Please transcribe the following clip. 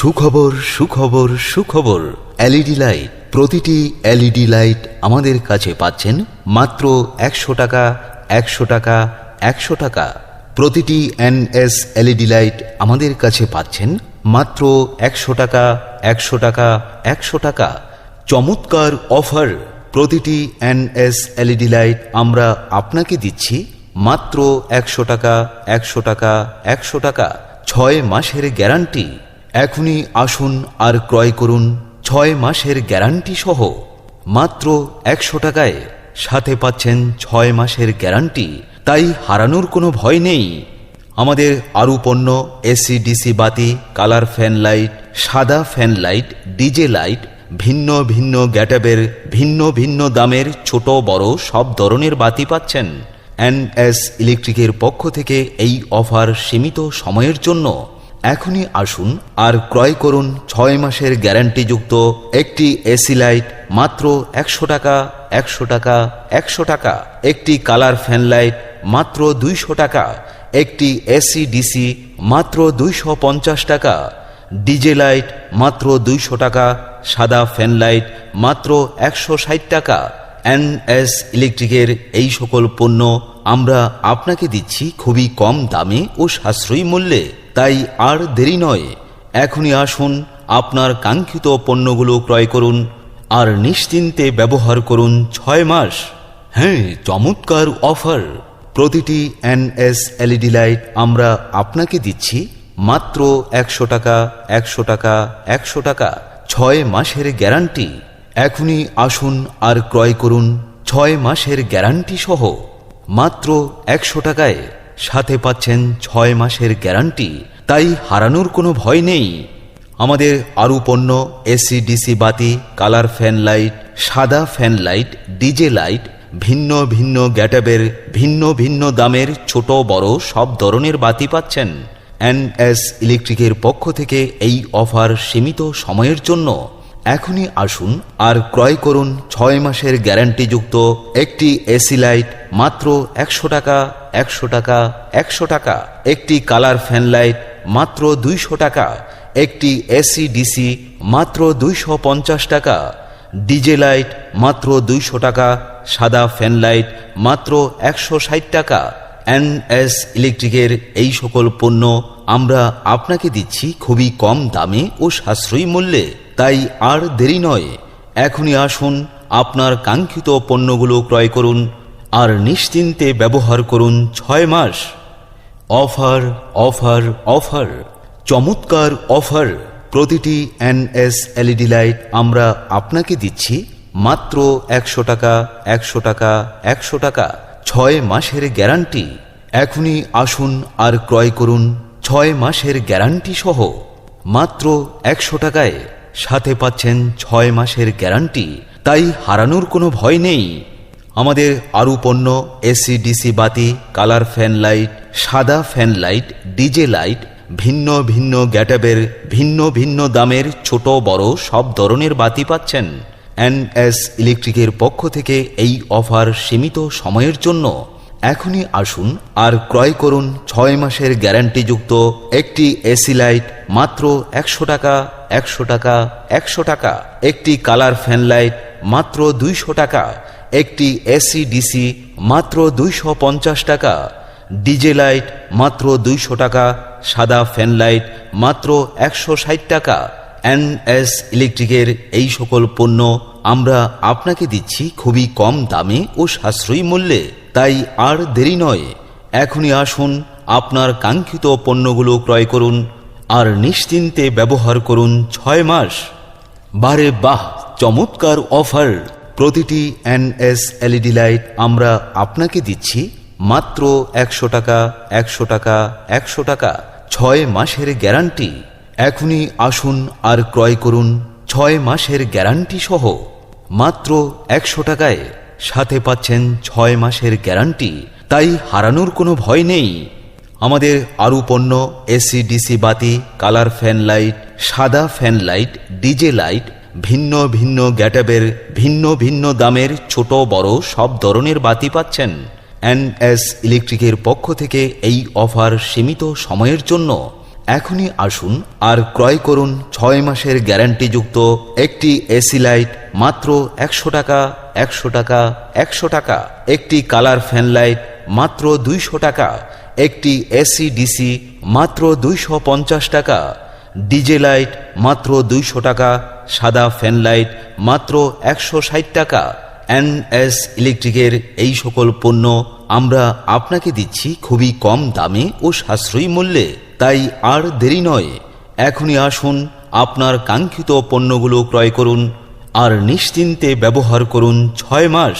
সুখবর সুখবর সুখবর। এলইডি লাইট প্রতিটি এলইডি লাইট আমাদের কাছে পাচ্ছেন মাত্র একশো টাকা একশো টাকা একশো টাকা। প্রতিটি এনএস এলইডি লাইট আমাদের কাছে পাচ্ছেন মাত্র একশো টাকা একশো টাকা একশো টাকা। চমৎকার অফার প্রতিটি এনএস এলইডি লাইট আমরা আপনাকে দিচ্ছি মাত্র একশো টাকা একশো টাকা একশো টাকা। ছয় মাসের গ্যারান্টি এখনই আসুন আর ক্রয় করুন ছয় মাসের গ্যারান্টি সহ। মাত্র একশো টাকায় সাথে পাচ্ছেন ছয় মাসের গ্যারান্টি। তাই হারানোর কোনো ভয় নেই। আমাদের আরও পণ্য এসি ডিসি বাতি, কালার ফ্যান লাইট, সাদা ফ্যান লাইট, ডিজে লাইট, ভিন্ন ভিন্ন গ্যাটাবের ভিন্ন ভিন্ন দামের ছোট, বড় সব ধরনের বাতি পাচ্ছেন। এনএস ইলেকট্রিকের পক্ষ থেকে এই অফার সীমিত সময়ের জন্য। এখনই আসুন আর ক্রয় করুন ছয় মাসের গ্যারান্টিযুক্ত একটি এসি লাইট মাত্র একশো টাকা একশো টাকা একশো টাকা। একটি কালার ফ্যান লাইট মাত্র দুইশো টাকা। একটি এসি ডিসি মাত্র দুইশো পঞ্চাশ টাকা। ডিজে লাইট মাত্র দুইশো টাকা। সাদা ফ্যান লাইট মাত্র একশো ষাট টাকা। এনএস ইলেকট্রিকের এই সকল পণ্য আমরা আপনাকে দিচ্ছি খুবই কম দামে ও সাশ্রয়ী মূল্যে। তাই আর দেরি নয়, এখনই আসুন, আপনার কাঙ্ক্ষিত পণ্যগুলো ক্রয় করুন, আর নিশ্চিন্তে ব্যবহার করুন ছয় মাস। হ্যাঁ চমৎকার অফার। প্রতিটি এনএস এলইডি লাইট আমরা আপনাকে দিচ্ছি মাত্র একশো টাকা একশো টাকা একশো টাকা, ছয় মাসের গ্যারান্টি। এখনই আসুন আর ক্রয় করুন ছয় মাসের গ্যারান্টি সহ। মাত্র একশো টাকায়। সাথে পাচ্ছেন ছয় মাসের গ্যারান্টি। তাই হারানোর কোনো ভয় নেই। আমাদের আরও পণ্য, এসি, ডিসি বাতি, কালার ফ্যান লাইট, সাদা ফ্যান লাইট, ডিজে লাইট, ভিন্ন ভিন্ন গ্যাটাবের, ভিন্ন ভিন্ন দামের ছোট বড় সব ধরনের বাতি পাচ্ছেন। এনএস ইলেকট্রিকের পক্ষ থেকে এই অফার সীমিত সময়ের জন্য। এখনই আসুন আর ক্রয় করুন ছয় মাসের গ্যারান্টিযুক্ত একটি এসি লাইট মাত্র একশো টাকা একশো টাকা একশো টাকা। একটি কালার ফ্যান লাইট মাত্র দুইশো টাকা। একটি এসি ডিসি মাত্র দুইশো পঞ্চাশ টাকা। ডিজে লাইট মাত্র দুইশো টাকা। সাদা ফ্যান লাইট মাত্র একশো ষাট টাকা। এনএস ইলেকট্রিকের এই সকল পণ্য আমরা আপনাকে দিচ্ছি খুবই কম দামে ও সাশ্রয়ী মূল্যে। তাই আর দেরি নয়, এখনই আসুন, আপনার কাঙ্ক্ষিত পণ্যগুলো ক্রয় করুন, আর নিশ্চিন্তে ব্যবহার করুন ছয় মাস। অফার অফার অফার, চমৎকার অফার, প্রতিটি এনএস এলইডি লাইট আমরা আপনাকে দিচ্ছি মাত্র একশো টাকা একশো টাকা একশো টাকা, ছয় মাসের গ্যারান্টি। এখনই আসুন আর ক্রয় করুন ছয় মাসের গ্যারান্টি সহ। মাত্র একশো টাকায় সাথে পাচ্ছেন ছয় মাসের গ্যারান্টি। তাই হারানোর কোনো ভয় নেই। আমাদের আরও পণ্য এসি ডিসি বাতি, কালার ফ্যান লাইট, সাদা ফ্যান লাইট, ডিজে লাইট, ভিন্ন ভিন্ন গ্যাটাবের ভিন্ন ভিন্ন দামের ছোট বড় সব ধরনের বাতি পাচ্ছেন। এনএস ইলেকট্রিকের পক্ষ থেকে এই অফার সীমিত সময়ের জন্য। এখনই আসুন আর ক্রয় করুন ছয় মাসের গ্যারান্টিযুক্ত একটি এসি লাইট মাত্র একশো টাকা একশো টাকা একশো টাকা। একটি কালার ফ্যান লাইট মাত্র দুইশো টাকা। একটি এসি ডিসি মাত্র দুইশো পঞ্চাশ টাকা। ডিজে লাইট মাত্র দুইশো টাকা। সাদা ফ্যান লাইট মাত্র একশো ষাট টাকা। এনএস ইলেকট্রিকের এই সকল পণ্য আমরা আপনাকে দিচ্ছি খুবই কম দামে ও সাশ্রয়ী মূল্যে। তাই আর দেরি নয়। এখনই আসুন, আপনার কাঙ্ক্ষিত পণ্যগুলো ক্রয় করুন। আর নিশ্চিন্তে ব্যবহার করুন ছয় মাস। বারে বাহ, চমৎকার অফার। প্রতিটি এনএস এলইডি লাইট আমরা আপনাকে দিচ্ছি মাত্র একশো টাকা একশো টাকা একশো টাকা। ছয় মাসের গ্যারান্টি। এখনই আসুন আর ক্রয় করুন ছয় মাসের গ্যারান্টি সহ। মাত্র একশো টাকায় সাথে পাচ্ছেন ছয় মাসের গ্যারান্টি। তাই হারানোর কোনো ভয় নেই। আমাদের আরও পণ্য, এসি, ডিসি বাতি, কালার ফ্যান লাইট, সাদা ফ্যান লাইট, ডিজে লাইট, ভিন্ন ভিন্ন গ্যাটাবের ভিন্ন ভিন্ন দামের ছোট বড় সব ধরনের বাতি পাচ্ছেন। এনএস ইলেকট্রিকের পক্ষ থেকে এই অফার সীমিত সময়ের জন্য। এখনই আসুন আর ক্রয় করুন ছয় মাসের গ্যারান্টিযুক্ত একটি এসি লাইট মাত্র একশো টাকা একশো টাকা একশো টাকা। একটি কালার ফ্যান লাইট মাত্র দুইশো টাকা। একটি এসি ডিসি মাত্র দুইশো পঞ্চাশ টাকা ডিজে লাইট মাত্র দুইশো টাকা, সাদা ফ্যান লাইট মাত্র একশো ষাট টাকা। এনএস ইলেকট্রিকের এই সকল পণ্য আমরা আপনাকে দিচ্ছি খুবই কম দামে ও সাশ্রয়ী মূল্যে। তাই আর দেরি নয়, এখনই আসুন, আপনার কাঙ্ক্ষিত পণ্যগুলো ক্রয় করুন, আর নিশ্চিন্তে ব্যবহার করুন ছয় মাস।